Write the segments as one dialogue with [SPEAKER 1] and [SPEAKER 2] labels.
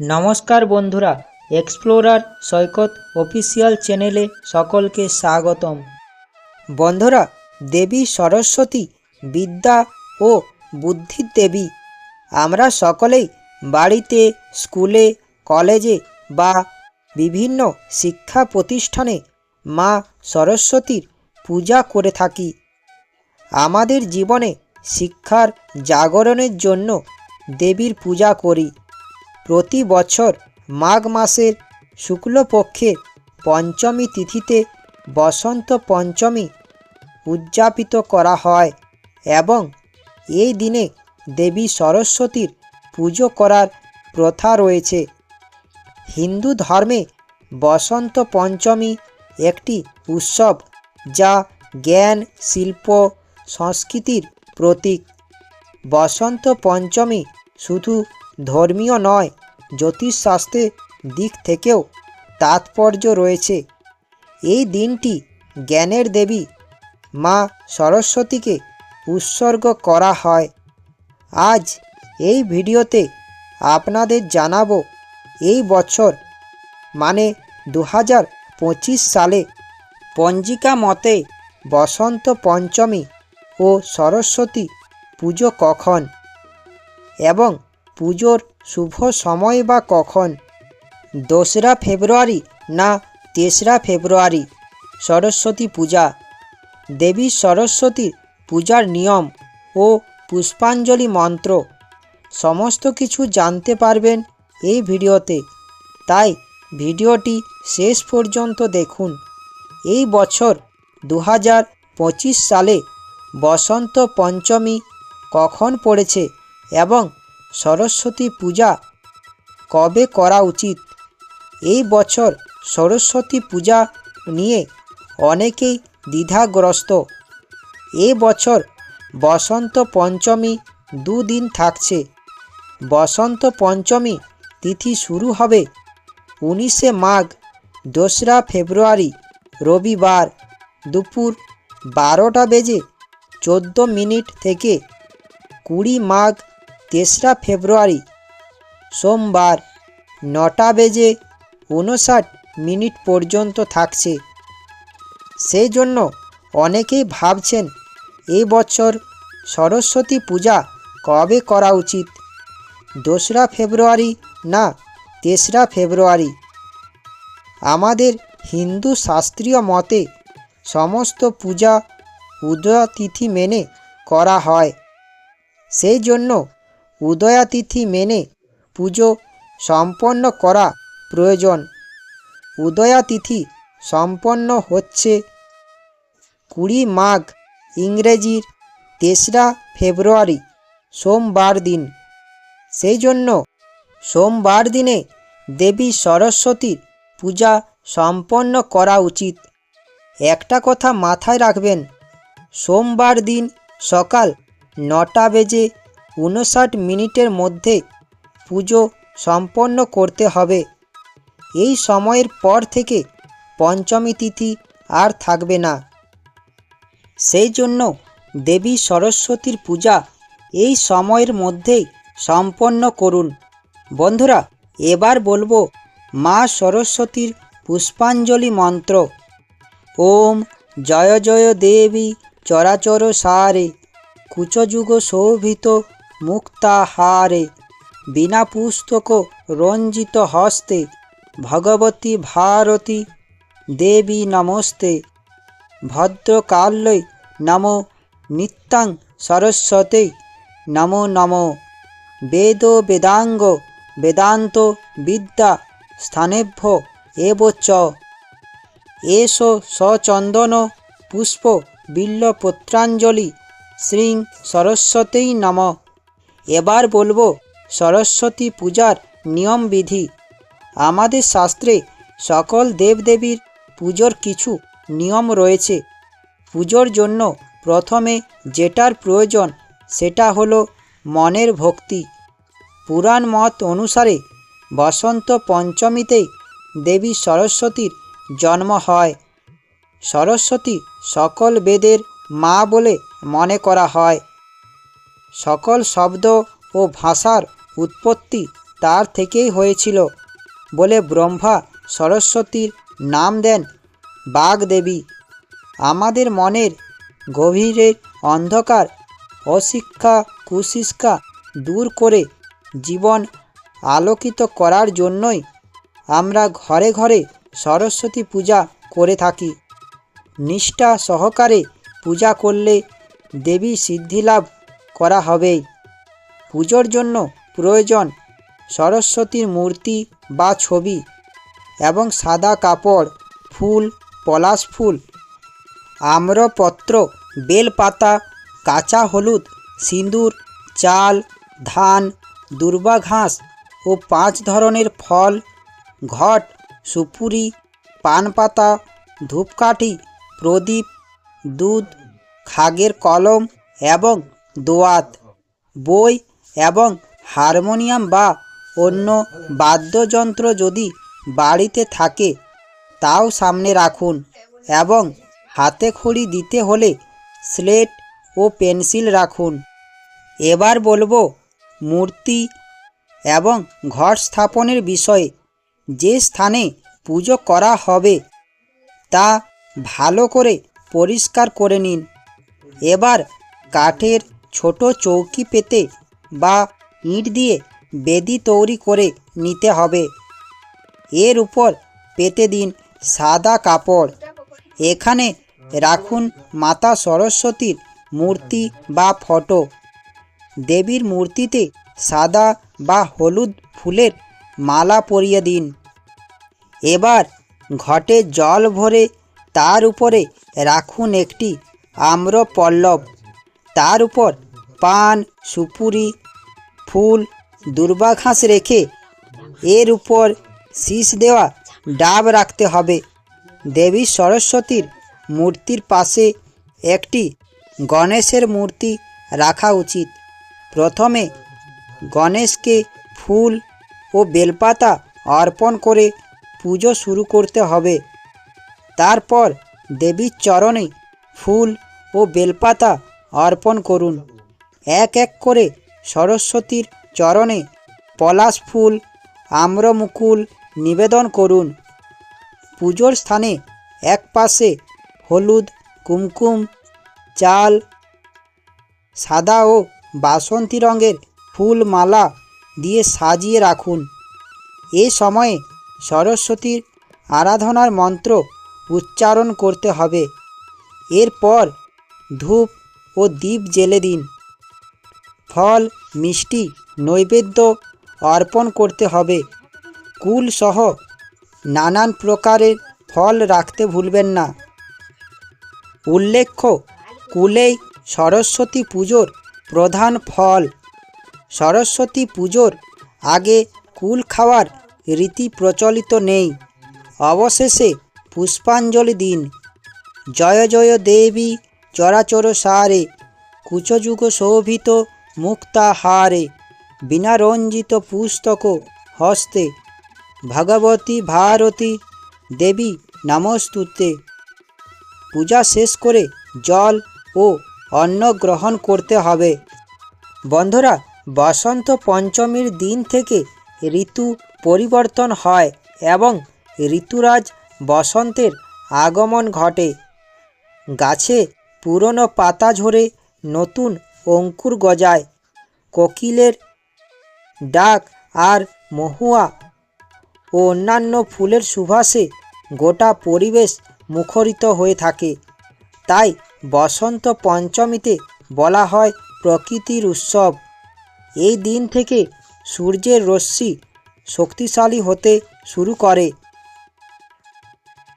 [SPEAKER 1] নমস্কার বন্ধুরা এক্সপ্লোরার সৈকত অফিসিয়াল চ্যানেলে সকলকে স্বাগতম। বন্ধুরা, দেবী সরস্বতী বিদ্যা ও বুদ্ধির দেবী আমরা সকলেই বাড়িতে, স্কুলে, কলেজে বা বিভিন্ন শিক্ষা প্রতিষ্ঠানে মা সরস্বতীর পূজা করে থাকি। আমাদের জীবনে শিক্ষার জাগরণের জন্য দেবীর পূজা করি। প্রতি বছর মাঘ মাসের শুক্লপক্ষের পঞ্চমী তিথিতে বসন্ত পঞ্চমী উদযাপিত করা হয় এবং এই দিনে দেবী সরস্বতীর পুজো করার প্রথা রয়েছে। হিন্দু ধর্মে বসন্ত পঞ্চমী একটি উৎসব যা জ্ঞান, শিল্প, সংস্কৃতির প্রতীক। বসন্ত পঞ্চমী শুধু ধর্মীয় নয়, জ্যোতিষশাস্ত্রের দিক থেকেও তাৎপর্য রয়েছে। এই দিনটি জ্ঞানের দেবী মা সরস্বতীকে উৎসর্গ করা হয়। আজ এই ভিডিওতে আপনাদের জানাব, এই বছর মানে দু হাজার পঁচিশ সালে পঞ্জিকা মতে বসন্ত পঞ্চমী ও সরস্বতী পুজো কখন? এবং পুজোর শুভ সময় বা কখন? দোসরা ফেব্রুয়ারি না তেসরা ফেব্রুয়ারি? সরস্বতী পূজা। দেবী সরস্বতীর পূজার নিয়ম ও পুষ্পাঞ্জলি মন্ত্র। সমস্ত কিছু জানতে পারবেন এই ভিডিওতে। তাই ভিডিওটি শেষ পর্যন্ত দেখুন। এই বছর দু সালে বসন্ত পঞ্চমী কখন পড়েছে এবং সরস্বতী পূজা কবে করা উচিত? এই বছর সরস্বতী পূজা নিয়ে অনেকেই দ্বিধাগ্রস্ত। এ বছর বসন্ত পঞ্চমী দুদিন থাকছে। বসন্ত পঞ্চমী তিথি শুরু হবে উনিশে মাঘ, দোসরা ফেব্রুয়ারি, রবিবার দুপুর বারোটা বেজে চোদ্দ মিনিট থেকে কুড়ি মাঘ তেসরা ফেব্রুয়ারি, সোমবার নটা বেজে উনষাট মিনিট পর্যন্ত থাকছে। সেই জন্য অনেকেই ভাবছেন এই বছর সরস্বতী পূজা কবে করা উচিত? দোসরা ফেব্রুয়ারি না তেসরা ফেব্রুয়ারি? আমাদের হিন্দু শাস্ত্রীয় মতে সমস্ত পূজা উদয় তিথি মেনে করা হয়। সেই জন্য উদয়া তিথি মেনে পুজো সম্পন্ন করা প্রয়োজন। উদয়া তিথি সম্পন্ন হচ্ছে কুড়ি মাঘ, ইংরেজির তেসরা ফেব্রুয়ারি, সোমবার দিন। সেই জন্য সোমবার দিনে দেবী সরস্বতীর পূজা সম্পন্ন করা উচিত। একটা কথা মাথায় রাখবেন, সোমবার দিন সকাল নটা বেজে উনষাট মিনিটের মধ্যে পুজো সম্পন্ন করতে হবে। এই সময়ের পর থেকে পঞ্চমী তিথি আর থাকবে না। সেই জন্য দেবী সরস্বতীর পূজা এই সময়ের মধ্যেই সম্পন্ন করুন। বন্ধুরা, এবার বলব মা সরস্বতীর পুষ্পাঞ্জলি মন্ত্র। ওম জয় জয় দেবী চরাচর সারে, কুচযুগ শোভিত মুক্তাহারে। বিনা পুস্তক রঞ্জিত হস্তে ভগবতী ভারতী দেবী নমস্তে। ভদ্রকাল্যই নমো নিত্যাং সরস্বতে নমো নমো। বেদ বেদাঙ্গ বেদান্ত বিদ্যা স্থানেভ্য এব চ এষ সচন্দন পুষ্প বিল্লপত্রাঞ্জলি শ্রী সরস্বতী নম। এবার বলব, সরস্বতী পূজার নিয়মবিধি আমাদের শাস্ত্রে সকল দেবদেবীর পুজোর কিছু নিয়ম রয়েছে। পুজোর জন্য প্রথমে যেটার প্রয়োজন, সেটা হলো মনের ভক্তি। পুরাণ মত অনুসারে বসন্ত পঞ্চমীতেই দেবী সরস্বতীর জন্ম হয়। সরস্বতী সকল বেদের মা বলে মনে করা হয়। সকল শব্দ ও ভাষার উৎপত্তি তার থেকেই হয়েছিল বলে ব্রহ্মা সরস্বতীর নাম দেন বাগদেবী। আমাদের মনের গভীরের অন্ধকার, অশিক্ষা কুশিক্ষা দূর করে জীবন আলোকিত করার জন্যই আমরা ঘরে ঘরে সরস্বতী পূজা করে থাকি। নিষ্ঠা সহকারে পূজা করলে দেবী সিদ্ধিলাভ করা হবেই। পুজোর জন্য প্রয়োজন সরস্বতীর মূর্তি বা ছবি এবং সাদা কাপড়, ফুল, পলাশ ফুল, আম্রপত্র, বেলপাতা, কাঁচা হলুদ, সিঁদুর, চাল, ধান, দুর্বা ঘাস ও পাঁচ ধরনের ফল, ঘট, সুপুরি পান পাতা ধূপকাঠি, প্রদীপ, দুধ, খাগের কলম এবং দোয়াত, বই এবং হারমোনিয়াম বা অন্য বাদ্যযন্ত্র যদি বাড়িতে থাকে, তাও সামনে রাখুন এবং হাতে খড়ি দিতে হলে স্লেট ও পেন্সিল রাখুন। এবার বলব মূর্তি এবং ঘর স্থাপনের বিষয়ে, যে স্থানে পুজো করা হবে, তা ভালো করে পরিষ্কার করে নিন। এবার কাঠের ছোট চৌকি পেতে বা ইট দিয়ে বেদি তৈরি করে নিতে হবে। এর উপর পেতে দিন সাদা কাপড়। এখানে রাখুন মাতা সরস্বতীর মূর্তি বা ফটো। দেবীর মূর্তিতে সাদা বা হলুদ ফুলের মালা পরিয়ে দিন। এবার ঘটে জল ভরে তার উপরে রাখুন একটি আম্র পল্লব তার উপর পান, সুপুরি, ফুল, দুর্বা ঘাস রেখে এর উপর শীষ দেওয়া ডাব রাখতে হবে। দেবী সরস্বতীর মূর্তির পাশে একটি গণেশের মূর্তি রাখা উচিত। প্রথমে গণেশকে ফুল ও বেলপাতা অর্পণ করে পুজো শুরু করতে হবে। তারপর দেবীর চরণে ফুল ও বেলপাতা অর্পণ করুন। এক এক করে সরস্বতীর চরণে পলাশ ফুল, আম্রমুকুল নিবেদন করুন। পুজোর স্থানে এক পাশে হলুদ, কুমকুম, চাল, সাদা ও বাসন্তী রঙের ফুল মালা দিয়ে সাজিয়ে রাখুন। এ সময়ে সরস্বতীর আরাধনার মন্ত্র উচ্চারণ করতে হবে। এরপর ধূপ ও দ্বীপ জেলে দিন। ফল, মিষ্টি, নৈবেদ্য অর্পণ করতে হবে। কুল সহ নানান প্রকারের ফল রাখতে ভুলবেন না। উল্লেখ্য, কুলেই সরস্বতী পুজোর প্রধান ফল। সরস্বতী পুজোর আগে কুল খাওয়ার রীতি প্রচলিত নেই। অবশেষে পুষ্পাঞ্জলি দিন। জয় জয় দেবী চরাচর সারে, কুচযুগ শোভিত মুক্তাহারে বিনা রঞ্জিত পুস্তক হস্তে, ভগবতী ভারতী দেবী নমস্তুতে। পূজা শেষ করে জল ও অন্ন গ্রহণ করতে হবে। বন্ধুরা, বসন্ত পঞ্চমীর দিন থেকে ঋতু পরিবর্তন হয় এবং ঋতুরাজ বসন্তের আগমন ঘটে। গাছে পুরনো পাতা ঝরে নতুন অঙ্কুর গজায়। কোকিলের ডাক আর মহুয়া ও অন্যান্য ফুলের সুবাসে গোটা পরিবেশ মুখরিত হয়ে থাকে। তাই বসন্ত পঞ্চমীতে বলা হয় প্রকৃতির উৎসব। এই দিন থেকে সূর্যের রশ্মি শক্তিশালী হতে শুরু করে,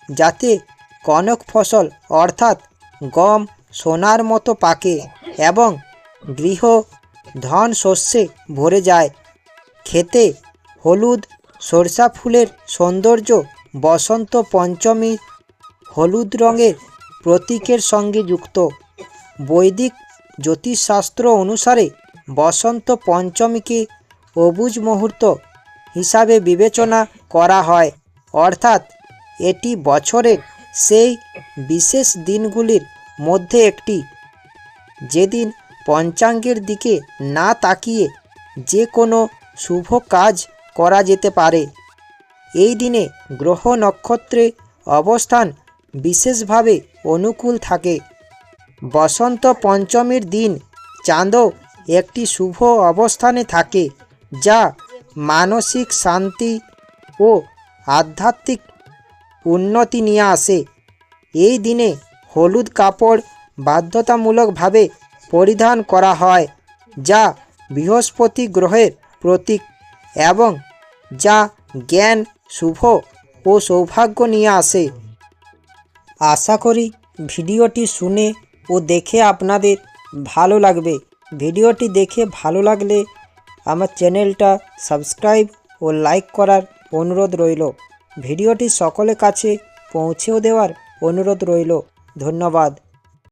[SPEAKER 1] যাতে কনক ফসল অর্থাৎ গম, সোনার মতো পাকে এবং গৃহ ধন শস্যে ভরে যায়। খেতে হলুদ সরষা ফুলের সৌন্দর্য বসন্ত পঞ্চমী হলুদ রঙের প্রতীকের সঙ্গে যুক্ত। বৈদিক জ্যোতিষশাস্ত্র অনুসারে বসন্ত পঞ্চমীকে অবুজ মুহূর্ত হিসাবে বিবেচনা করা হয়। অর্থাৎ এটি বছরের সেই বিশেষ দিনগুলির মধ্যে একটি। যেদিন পঞ্চাঙ্গের দিকে না তাকিয়ে যে কোনো শুভ কাজ করা যেতে পারে। এই দিনে গ্রহ নক্ষত্রে অবস্থান বিশেষভাবে অনুকূল থাকে। বসন্ত পঞ্চমীর দিন চাঁদও একটি শুভ অবস্থানে থাকে, যা মানসিক শান্তি ও আধ্যাত্মিক উন্নতি নিয়ে আসে। এই দিনে হলুদ কাপড় বাধ্যতামূলকভাবে পরিধান করা হয়, যা বৃহস্পতি গ্রহের প্রতীক এবং যা জ্ঞান, শুভ ও সৌভাগ্য নিয়ে আসে। আশা করি ভিডিওটি শুনে ও দেখে আপনাদের ভালো লাগবে। ভিডিওটি দেখে ভালো লাগলে আমার চ্যানেলটা সাবস্ক্রাইব ও লাইক করার অনুরোধ রইল। ভিডিওটি সকলের কাছে পৌঁছেও দেওয়ার অনুরোধ রইল। ধন্যবাদ।